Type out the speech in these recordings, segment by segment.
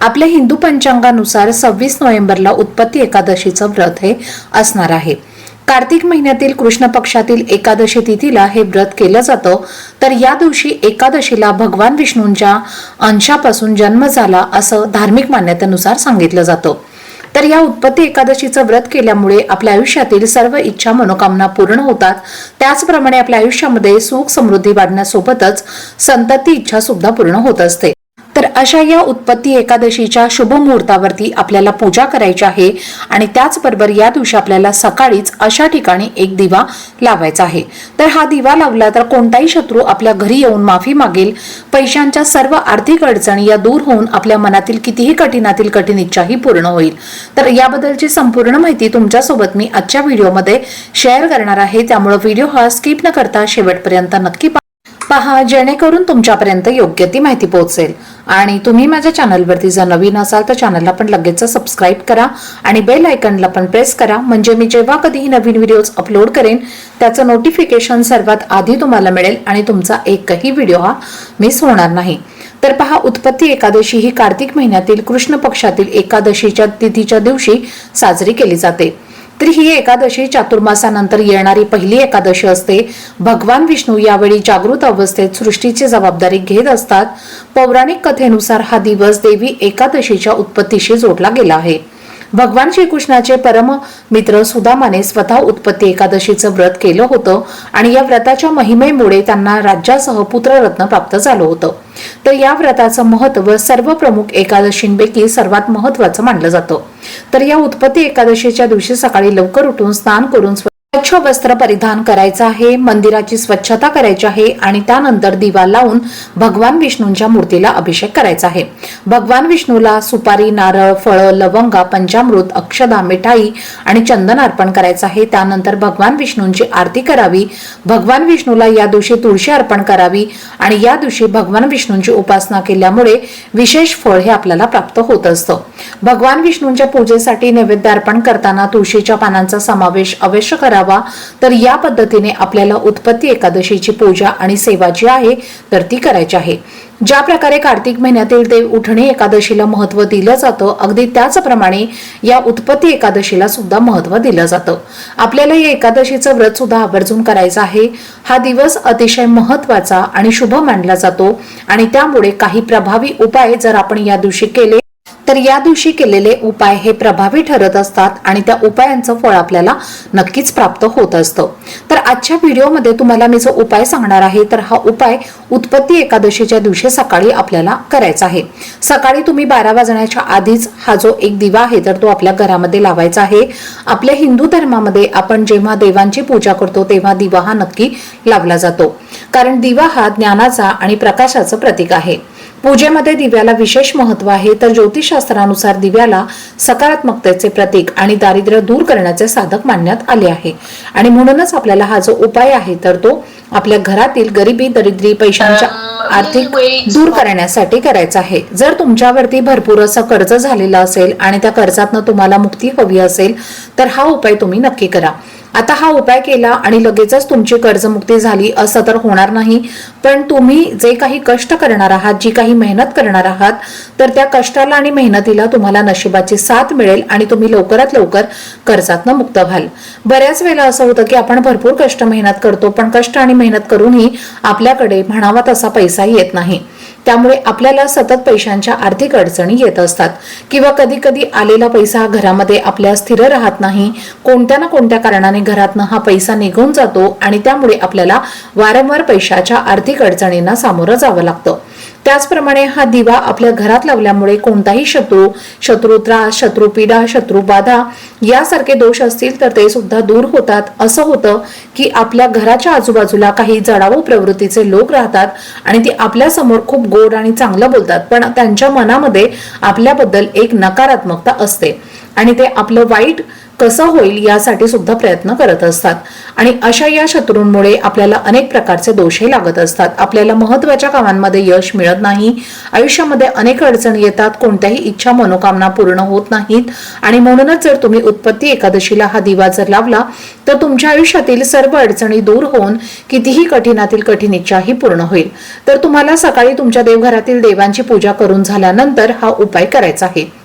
आपल्या हिंदू पंचांगानुसार सव्वीस नोव्हेंबरला उत्पत्ती एकादशीचं व्रत हे असणार आहे. कार्तिक महिन्यातील कृष्ण पक्षातील एकादशी तिथीला हे व्रत केलं जातं. तर या दिवशी एकादशीला भगवान विष्णूंच्या अंशापासून जन्म झाला असं धार्मिक मान्यतेनुसार सांगितलं जातं. तर या उत्पत्ती एकादशीचं व्रत केल्यामुळे आपल्या आयुष्यातील सर्व इच्छा मनोकामना पूर्ण होतात. त्याचप्रमाणे आपल्या आयुष्यामध्ये सुख समृद्धी वाढण्यासोबतच संतती इच्छा सुद्धा पूर्ण होत असते. तर अशा या उत्पत्ती एकादशीच्या शुभ मुहूर्तावरती आपल्याला पूजा करायची आहे आणि त्याचबरोबर या दिवशी आपल्याला सकाळीच अशा ठिकाणी एक दिवा लावायचा आहे. तर हा दिवा लावला तर कोणताही शत्रू आपल्या घरी येऊन माफी मागेल. पैशांच्या सर्व आर्थिक अडचणी या दूर होऊन आपल्या मनातील कितीही कठीणातील कठीण इच्छाही पूर्ण होईल. तर याबद्दलची संपूर्ण माहिती तुमच्यासोबत मी आजच्या व्हिडिओमध्ये शेअर करणार आहे. त्यामुळे व्हिडिओ हा स्किप न करता शेवटपर्यंत नक्की पहा. जेणेकरून तुमच्यापर्यंत योग्य ती माहिती पोहोचेल. आणि तुम्ही माझ्या चॅनलवरती जर नवीन असाल तर चॅनलला पण लगेच सबस्क्राईब करा आणि बेल आयकनला पण प्रेस करा. म्हणजे मी जेव्हा कधीही नवीन व्हिडिओज अपलोड करेन त्याचं नोटिफिकेशन सर्वात आधी तुम्हाला मिळेल आणि तुमचा एकही व्हिडिओ हा मिस होणार नाही. तर पहा उत्पत्ती एकादशी ही कार्तिक महिन्यातील कृष्ण पक्षातील एकादशीच्या तिथीच्या दिवशी साजरी केली जाते. तर ही एकादशी चातुर्मासानंतर येणारी पहिली एकादशी असते. भगवान विष्णू यावेळी जागृत अवस्थेत सृष्टीची जबाबदारी घेत असतात. पौराणिक कथेनुसार हा दिवस देवी एकादशीच्या उत्पत्तीशी जोडला गेला आहे. भगवान श्रीकृष्णाचे परम मित्र सुदामाने स्वतः उत्पत्ती एकादशीचं व्रत केलं होतं आणि या व्रताच्या महिमेमुळे त्यांना राज्यासह पुत्ररत्न प्राप्त झालं होतं. तर या व्रताचं महत्त्व सर्व प्रमुख एकादशींपैकी सर्वात महत्वाचं मानलं जातं. तर या उत्पत्ती एकादशीच्या दिवशी सकाळी लवकर उठून स्नान करून स्वच्छ वस्त्र परिधान करायचं आहे मंदिराची स्वच्छता करायची आहे आणि त्यानंतर दिवा लावून भगवान विष्णूंच्या मूर्तीला अभिषेक करायचा आहे. भगवान विष्णूला सुपारी नारळ फळं लवंगा पंचामृत अक्षदा मिठाई आणि चंदन अर्पण करायचं आहे. त्यानंतर भगवान विष्णूंची आरती करावी. भगवान विष्णूला या दिवशी तुळशी अर्पण करावी आणि या दिवशी भगवान विष्णूंची उपासना केल्यामुळे विशेष फळ हे आपल्याला प्राप्त होत असतं. भगवान विष्णूंच्या पूजेसाठी नैवेद्य अर्पण करताना तुळशीच्या पानांचा समावेश अवश्य करा. करावा. तर या पद्धतीने आपल्याला उत्पत्ती एकादशीची पूजा आणि सेवा जी आहे तर ती करायची आहे. ज्या प्रकारे कार्तिक महिन्यातील देव उठणे एकादशीला महत्त्व दिलं जातं अगदी त्याचप्रमाणे या उत्पत्ती एकादशीला सुद्धा महत्त्व दिलं जातं. आपल्याला या एकादशीचं व्रत सुद्धा आवर्जून करायचं आहे. हा दिवस अतिशय महत्त्वाचा आणि शुभ मानला जातो आणि त्यामुळे काही प्रभावी उपाय जर आपण या दिवशी केले तर या दिवशी केलेले उपाय हे प्रभावी ठरत असतात आणि त्या उपायांचं फळ आपल्याला नक्कीच प्राप्त होत असतं. तर आजच्या व्हिडिओमध्ये तुम्हाला मी जो उपाय सांगणार आहे तर हा उपाय उत्पत्ती एकादशीच्या दिवशी सकाळी आपल्याला करायचा आहे. सकाळी तुम्ही बारा वाजण्याच्या आधीच हा जो एक दिवा आहे तर तो आपल्या घरामध्ये लावायचा आहे. आपल्या हिंदू धर्मामध्ये आपण जेव्हा देवांची पूजा करतो तेव्हा दिवा हा नक्की लावला जातो. कारण दिवा हा ज्ञानाचा आणि प्रकाशाचं प्रतीक आहे. पूजेमध्ये दिव्याला विशेष महत्त्व आहे तर ज्योतिषशास्त्रानुसार दिव्याला सकारात्मकतेचे प्रतीक आणि दारिद्र्य दूर करण्याचे साधक मानण्यात आले आहे. आणि म्हणूनच आपल्याला हा जो उपाय आहे तर तो आपल्या घरातील गरिबी दरिद्री पैशांच्या आर्थिक दूर करण्यासाठी करायचा आहे. जर तुमच्यावरती भरपूर असं कर्ज झालेलं असेल आणि त्या कर्जातनं तुम्हाला मुक्ती हवी असेल तर हा उपाय तुम्ही नक्की करा. आता हा उपाय केला आणि लगेचच तुमची कर्जमुक्ती झाली असं तर होणार नाही. पण तुम्ही जे काही कष्ट करणार आहात जी काही मेहनत करणार आहात तर त्या कष्टाला आणि मेहनतीला तुम्हाला नशिबाची साथ मिळेल आणि तुम्ही लवकरात लवकर कर्जातनं मुक्त व्हाल. बऱ्याच वेळेला असं होतं की आपण भरपूर कष्ट मेहनत करतो पण कष्ट आणि मेहनत करूनही आपल्याकडे म्हणावा तसा पैसाही येत नाही. त्यामुळे आपल्याला सतत पैशांच्या आर्थिक अडचणी येत असतात. किंवा कधी कधी आलेला पैसा घरामध्ये आपल्या स्थिर राहत नाही. कोणत्या ना कोणत्या कारणाने घरातनं हा पैसा निघून जातो आणि त्यामुळे आपल्याला वारंवार पैशाच्या आर्थिक अडचणींना सामोरं जावं लागतं. त्याचप्रमाणे हा दिवा आपल्या घरात लावल्यामुळे कोणताही शत्रू शत्रू त्रास शत्रू पीडा शत्रू बाधा यासारखे दोष असतील तर ते सुद्धा दूर होतात. असं होतं की आपल्या घराच्या आजूबाजूला काही जडावू प्रवृत्तीचे लोक राहतात आणि ते आपल्यासमोर खूप गोड आणि चांगलं बोलतात पण त्यांच्या मनामध्ये आपल्याबद्दल एक नकारात्मकता असते आणि ते आपलं वाईट कसं होईल यासाठी सुद्धा प्रयत्न करत असतात. आणि अशा या शत्रूंमुळे आपल्याला अनेक प्रकारचे दोषही लागत असतात. आपल्याला महत्त्वाच्या कामांमध्ये यश मिळत नाही. आयुष्यामध्ये अनेक अडचणी येतात. कोणत्याही इच्छा मनोकामना पूर्ण होत नाहीत. आणि म्हणूनच जर तुम्ही उत्पत्ती एकादशीला हा दिवा जर लावला तर तुमच्या आयुष्यातील सर्व अडचणी दूर होऊन कितीही कठीणातील कठीण इच्छाही पूर्ण होईल. तर तुम्हाला सकाळी तुमच्या देवघरातील देवांची पूजा करून झाल्यानंतर हा उपाय करायचा आहे.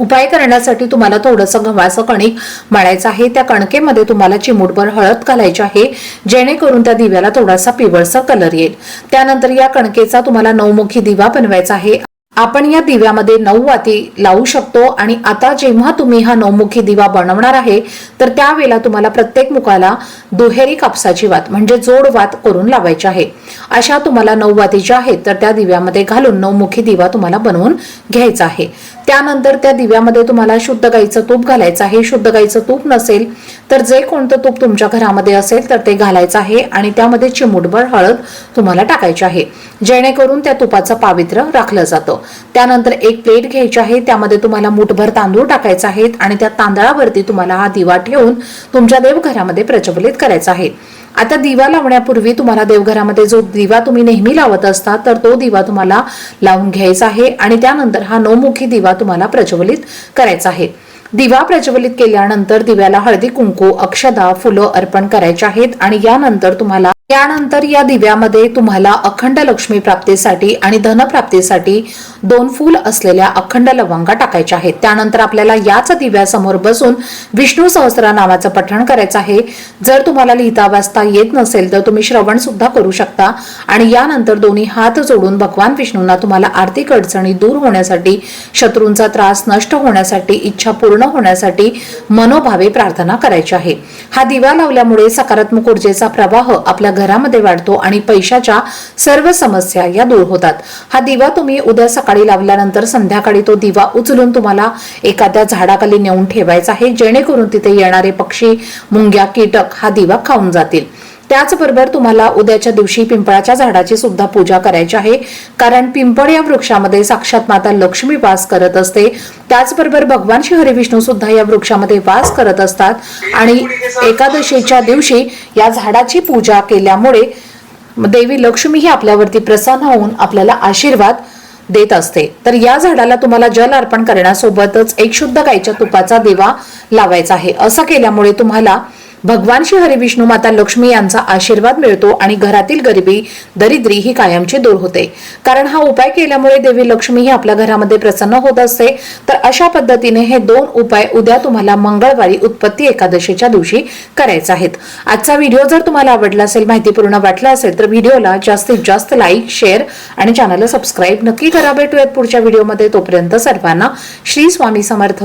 उपाय करण्यासाठी तुम्हाला थोडंसं गव्हाचं कणिक मळायचं आहे. त्या कणकेमध्ये तुम्हाला चिमूटभर हळद घालायची आहे. जेणेकरून त्या दिव्याला थोडासा पिवळसा कलर येईल. त्यानंतर या कणकेचा तुम्हाला नऊमुखी दिवा बनवायचा आहे. आपण या दिव्यामध्ये नऊ वाती लावू शकतो आणि आता जेव्हा तुम्ही हा नऊमुखी दिवा बनवणार आहे तर त्यावेळेला तुम्हाला प्रत्येक मुखाला दुहेरी कापसाची वात म्हणजे जोड वात करून लावायची आहे. अशा तुम्हाला नऊ वाती ज्या आहेत तर त्या दिव्यामध्ये घालून नऊमुखी दिवा तुम्हाला बनवून घ्यायचा आहे. त्यानंतर त्या दिव्यामध्ये तुम्हाला शुद्ध गाईचं तूप घालायचं आहे. शुद्ध गाईचं तूप नसेल तर जे कोणतं तूप तुमच्या घरामध्ये असेल तर ते घालायचं आहे आणि त्यामध्ये चिमूटभर हळद तुम्हाला टाकायची आहे. जेणेकरून त्या तुपाचं पावित्र्य राखलं जातं. त्यानंतर एक प्लेट घ्यायची आहे. त्यामध्ये तुम्हाला मुठभर तांदूळ टाकायचे आहेत आणि त्या तांदळावरती तुम्हाला हा दिवा ठेवून तुमच्या देवघरामध्ये प्रज्वलित करायचा आहे. आता दिवा लावण्यापूर्वी तुम्हाला देवघरामध्ये जो दिवा तुम्ही नेहमी लावत असता तर तो दिवा तुम्हाला लावून घ्यायचा आहे आणि त्यानंतर हा नऊमुखी दिवा तुम्हाला प्रज्वलित करायचा आहे. दिवा प्रज्वलित केल्यानंतर दिव्याला हळदी कुंकू अक्षदा फुलं अर्पण करायचे आहेत आणि यानंतर तुम्हाला यानंतर या दिव्यामध्ये तुम्हाला अखंड लक्ष्मी प्राप्तीसाठी आणि धनप्राप्तीसाठी दोन फूल असलेल्या अखंड लवंगा टाकायच्या आहेत. त्यानंतर आपल्याला याच दिव्यासमोर बसून विष्णू सहस्रा नावाचं पठण करायचं आहे. जर तुम्हाला लिहिता वाचता येत नसेल तर तुम्ही श्रवण सुद्धा करू शकता. आणि यानंतर दोन्ही हात जोडून भगवान विष्णूंना तुम्हाला आर्थिक अडचणी दूर होण्यासाठी शत्रूंचा त्रास नष्ट होण्यासाठी इच्छा पूर्ण होण्यासाठी मनोभावे प्रार्थना करायची आहे. हा दिवा लावल्यामुळे सकारात्मक ऊर्जेचा प्रवाह आपल्या घरामध्ये वाढतो आणि पैशाच्या सर्व समस्या या दूर होतात. हा दिवा तुम्ही उद्या सकाळी लावल्यानंतर संध्याकाळी तो दिवा उचलून तुम्हाला एखाद्या झाडाखाली नेऊन ठेवायचा आहे जेणेकरून तिथे येणारे पक्षी मुंग्या कीटक हा दिवा खाऊन जातील. त्याचबरोबर तुम्हाला उद्याच्या दिवशी पिंपळाच्या झाडाची सुद्धा पूजा करायची आहे. कारण पिंपळ या वृक्षामध्ये साक्षात माता लक्ष्मी वास करत असते. त्याचबरोबर भगवान श्री हरिविष्णू सुद्धा या वृक्षामध्ये वास करत असतात. आणि एकादशीच्या दिवशी या झाडाची पूजा केल्यामुळे देवी लक्ष्मी ही आपल्यावरती प्रसन्न होऊन आपल्याला आशीर्वाद देत असते. तर या झाडाला तुम्हाला जल अर्पण करण्यासोबतच एक शुद्ध गाईच्या तुपाचा दिवा लावायचा आहे. असं केल्यामुळे तुम्हाला भगवान श्री हरिविष्णू माता लक्ष्मी यांचा आशीर्वाद मिळतो आणि घरातील गरिबी दरिद्री ही कायमची दूर होते. कारण हा उपाय केल्यामुळे देवी लक्ष्मी ही आपल्या घरामध्ये प्रसन्न होत असते. तर अशा पद्धतीने हे दोन उपाय उद्या तुम्हाला मंगळवारी उत्पत्ती एकादशीच्या दिवशी करायचे आहेत. आजचा व्हिडिओ जर तुम्हाला आवडला असेल माहितीपूर्ण वाटला असेल तर व्हिडिओला जास्तीत जास्त लाईक शेअर आणि चॅनलला सबस्क्राईब नक्की करा. भेटूयात पुढच्या व्हिडिओमध्ये. तोपर्यंत सर्वांना श्री स्वामी समर्थ.